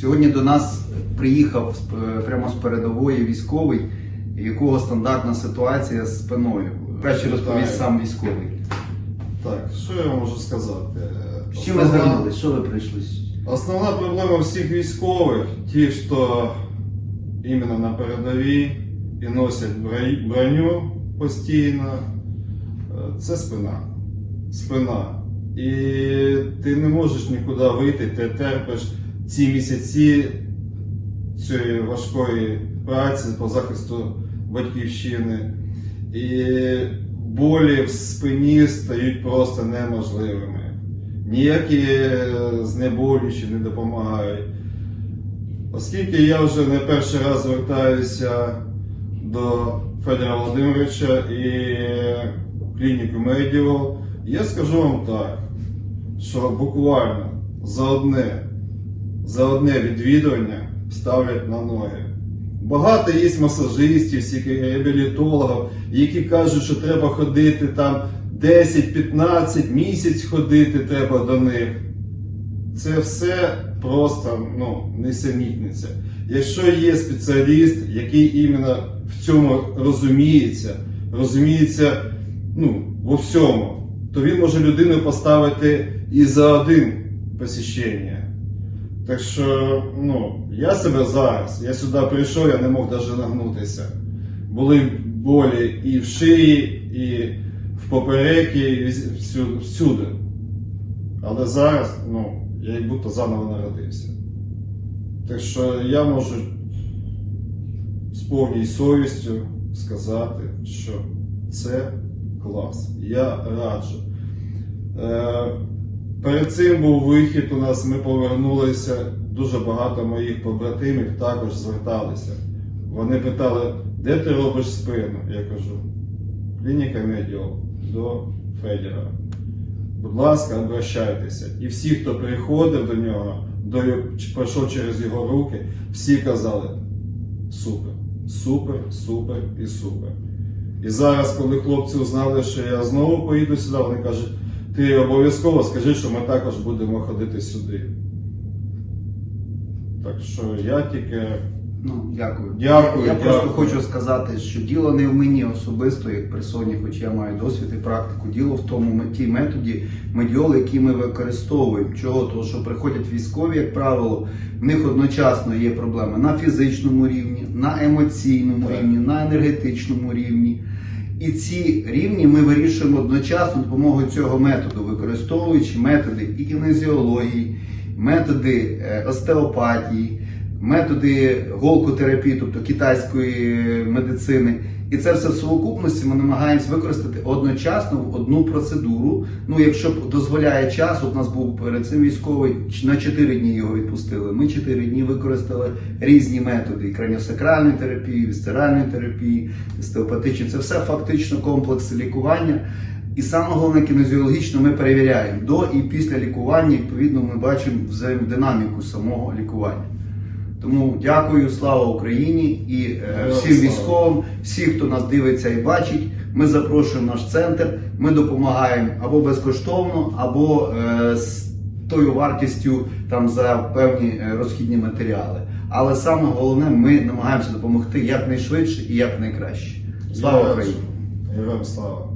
Сьогодні до нас приїхав прямо з передової військовий, якого стандартна ситуація з спиною. Краще розповість сам військовий. Так, що я можу сказати? З чим ви звернулись? Що ви прийшли? Основна проблема всіх військових, ті, хто іменно на передовій і носять броню постійно, е, це спина. Спина. І ти не можеш нікуди вийти, ти терпиш ці місяці цієї важкої праці по захисту батьківщини. І болі в спині стають просто неможливими. Ніякі знеболюючі не допомагають. Оскільки я вже не перший раз звертаюся до Федора Володимировича і клініку Медіал, я скажу вам так, що буквально за одне, за одне відвідування ставлять на ноги. Багато є масажистів, реабілітологів, які кажуть, що треба ходити там 10-15 місяць ходити треба до них. Це все просто ну, несенітниця. Якщо є спеціаліст, який іменно в цьому розуміється, розуміється ну, во всьому, то він може людину поставити і за один посіщення. Так що, ну, я себе зараз, я сюди прийшов, я не мог навіть нагнутися. Були болі і в шиї, і в поперекі, і всюди. Але зараз, ну, я як будто заново народився. Так що я можу з повною совістю сказати, що це клас. Я раджу. Перед цим був вихід у нас, ми повернулися. Дуже багато моїх побратимів також зверталися. Вони питали, де ти робиш спину? Я кажу, клініка Медіал до Федіра. Будь ласка, обращайтеся. І всі, хто приходив до нього, до, пройшов через його руки, всі казали супер, супер, супер і супер. І зараз, коли хлопці узнали, що я знову поїду сюди, вони кажуть, ти обов'язково скажи, що ми також будемо ходити сюди. Так що я тільки Ну, дякую. Дякую, Я просто хочу сказати, що діло не в мені особисто, як персоні, хоч я маю досвід і практику. Діло в тому ме- тій методі медіол, який ми використовуємо. Чого? Тому що приходять військові, як правило, в них одночасно є проблеми на фізичному рівні, на емоційному Так. рівні, на енергетичному рівні. І ці рівні ми вирішуємо одночасно допомогою цього методу, використовуючи методи і кінезіології, методи е, остеопатії, методи голкотерапії, тобто китайської медицини. І це все в сукупності ми намагаємось використати одночасно в одну процедуру. Ну, якщо дозволяє час, у нас був перед цим військовий на 4 дні його відпустили. Ми 4 дні використали різні методи: і краніосакральної терапії, вісцеральної терапії, остеопатичні. Це все фактично комплекс лікування. І саме головне кінезіологічно ми перевіряємо до і після лікування. Відповідно, ми бачимо взаємодинаміку самого лікування. Тому дякую, слава Україні і е, всім військовим, всі, хто нас дивиться і бачить. Ми запрошуємо наш центр. Ми допомагаємо або безкоштовно, або е, з тою вартістю там за певні е, розхідні матеріали. Але саме головне, ми намагаємося допомогти якнайшвидше і якнайкраще. Слава Україні! Героям слава.